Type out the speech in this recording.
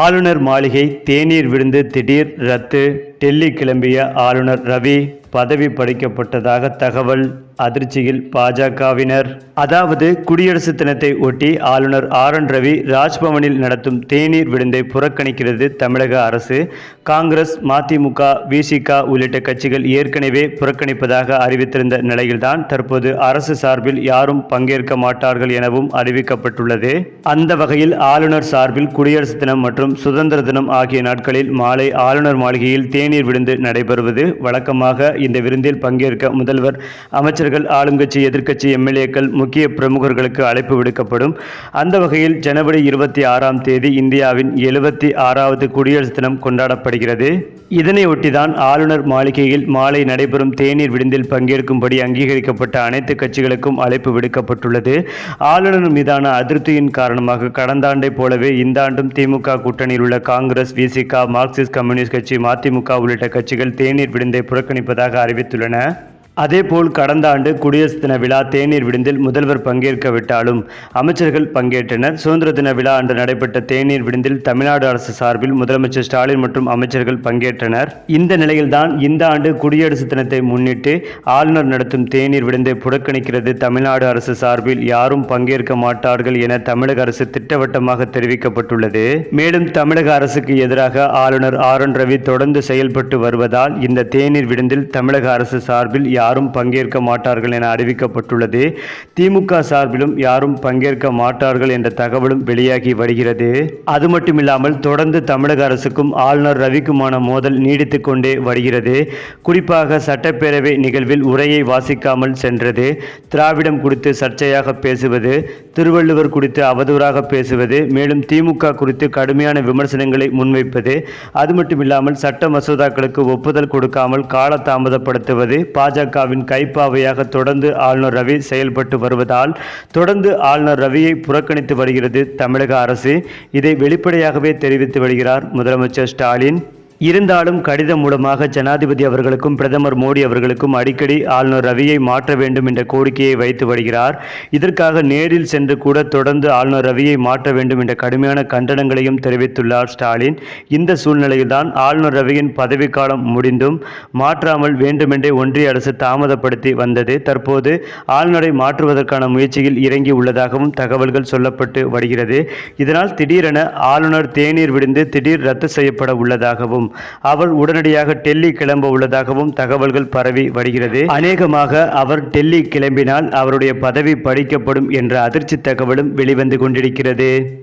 ஆளுநர் மாளிகை தேநீர் விருந்து திடீர் ரத்து. டெல்லி கிளம்பிய ஆளுநர் ரவி பதவி பறிக்கப்பட்டதாக தகவல். அதிர்ச்சியில் பாஜகவினர். அதாவது குடியரசு தினத்தை ஒட்டி ஆளுநர் ஆர் என் ரவி ராஜ்பவனில் நடத்தும் தேநீர் விருந்தை புறக்கணிக்கிறது தமிழக அரசு. காங்கிரஸ் மதிமுக விசிக உள்ளிட்ட கட்சிகள் ஏற்கனவே புறக்கணிப்பதாக அறிவித்திருந்த நிலையில்தான் தற்போது அரசு சார்பில் யாரும் பங்கேற்க மாட்டார்கள் எனவும் அறிவிக்கப்பட்டுள்ளது. அந்த வகையில் ஆளுநர் சார்பில் குடியரசு தினம் மற்றும் சுதந்திர தினம் ஆகிய நாட்களில் மாலை ஆளுநர் மாளிகையில் தேநீர் விருந்து நடைபெறுவது வழக்கமாக இந்த விருந்தில் பங்கேற்க முதல்வர் அமைச்சர்கள் ஆளுங்கட்சி எதிர்க்கட்சி எம்எல்ஏக்கள் முக்கிய பிரமுகர்களுக்கு அழைப்பு விடுக்கப்படும். அந்த வகையில் ஜனவரி இருபத்தி ஆறாம் தேதி இந்தியாவின் எழுபத்தி ஆறாவது குடியரசு தினம் கொண்டாடப்படுகிறது. இதனையொட்டிதான் ஆளுநர் மாளிகையில் மாலை நடைபெறும் தேநீர் விருந்தில் பங்கேற்கும்படி அங்கீகரிக்கப்பட்ட அனைத்து கட்சிகளுக்கும் அழைப்பு விடுக்கப்பட்டுள்ளது. ஆளுநர் மீதான அதிருப்தியின் காரணமாக கடந்த ஆண்டை போலவே இந்த ஆண்டும் திமுக கூட்டணியில் உள்ள காங்கிரஸ் விசிகா மார்க்சிஸ்ட் கம்யூனிஸ்ட் கட்சி மதிமுக உள்ளிட்ட கட்சிகள் தேநீர் விருந்தை புறக்கணிப்பதாக அறிவித்துள்ளன. அதேபோல் கடந்த ஆண்டு குடியரசு தின விழா தேநீர் விடுந்தில் முதல்வர் பங்கேற்கவிட்டாலும் அமைச்சர்கள் பங்கேற்றனர். சுதந்திர தின விழா அன்று நடைபெற்ற தேநீர் விடுந்தில் தமிழ்நாடு அரசு சார்பில் முதலமைச்சர் ஸ்டாலின் மற்றும் அமைச்சர்கள் பங்கேற்றனர். இந்த நிலையில்தான் இந்த ஆண்டு குடியரசு தினத்தை முன்னிட்டு ஆளுநர் நடத்தும் தேநீர் விடுந்தை புறக்கணிக்கிறது. தமிழ்நாடு அரசு சார்பில் யாரும் பங்கேற்க மாட்டார்கள் என தமிழக அரசு திட்டவட்டமாக தெரிவிக்கப்பட்டுள்ளது. மேலும் தமிழக அரசுக்கு எதிராக ஆளுநர் ஆர். என். ரவி தொடர்ந்து செயல்பட்டு வருவதால் இந்த தேநீர் விடுந்தில் தமிழக அரசு சார்பில் யாரும் பங்கேற்க மாட்டார்கள் என அறிவிக்கப்பட்டுள்ளது. திமுக சார்பிலும் யாரும் பங்கேற்க மாட்டார்கள் என்ற தகவலும் வெளியாகி வருகிறது. அது மட்டுமில்லாமல் தொடர்ந்து தமிழக அரசுக்கும் ஆளுநர் ரவிக்குமான மோதல் நீடித்துக் கொண்டே வருகிறது. குறிப்பாக சட்டப்பேரவை நிகழ்வில் உரையை வாசிக்காமல் சென்றது. திராவிடம் குறித்து சர்ச்சையாக பேசுவது திருவள்ளுவர் குறித்து அவதூறாக பேசுவது மேலும் திமுக குறித்து கடுமையான விமர்சனங்களை முன்வைப்பது அது மட்டுமில்லாமல் சட்ட மசோதாக்களுக்கு ஒப்புதல் கொடுக்காமல் காலதாமதப்படுத்துவது பாஜகவின் கைப்பாவையாக தொடர்ந்து ஆளுநர் ரவி செயல்பட்டு வருவதால் தொடர்ந்து ஆளுநர் ரவியை புறக்கணித்து வருகிறது தமிழக அரசு. இதை வெளிப்படையாகவே தெரிவித்து வருகிறார் முதலமைச்சர் ஸ்டாலின். இருந்தாலும் கடிதம் மூலமாக ஜனாதிபதி அவர்களுக்கும் பிரதமர் மோடி அவர்களுக்கும் அடிக்கடி ஆளுநர் ரவியை மாற்ற வேண்டும் என்ற கோரிக்கையை வைத்து வருகிறார். இதற்காக நேரில் சென்று கூட தொடர்ந்து ஆளுநர் ரவியை மாற்ற வேண்டும் என்ற கடுமையான கண்டனங்களையும் தெரிவித்துள்ளார் ஸ்டாலின். இந்த சூழ்நிலையில்தான் ஆளுநர் ரவியின் பதவிக்காலம் முடிந்தும் மாற்றாமல் வேண்டுமென்றே ஒன்றிய அரசு தாமதப்படுத்தி வந்தது. தற்போது ஆளுநரை மாற்றுவதற்கான முயற்சியில் இறங்கி உள்ளதாகவும் தகவல்கள் சொல்லப்பட்டு வருகிறது. இதனால் திடீரென ஆளுநர் தேநீர் விடுந்து திடீர் ரத்து செய்யப்பட உள்ளதாகவும் அவர் உடனடியாக டெல்லி கிளம்ப உள்ளதாகவும் தகவல்கள் பரவி வருகிறது. அநேகமாக அவர் டெல்லி கிளம்பினால் அவருடைய பதவி பறிக்கப்படும் என்ற அதிர்ச்சி தகவலும் வெளிவந்து கொண்டிருக்கிறது.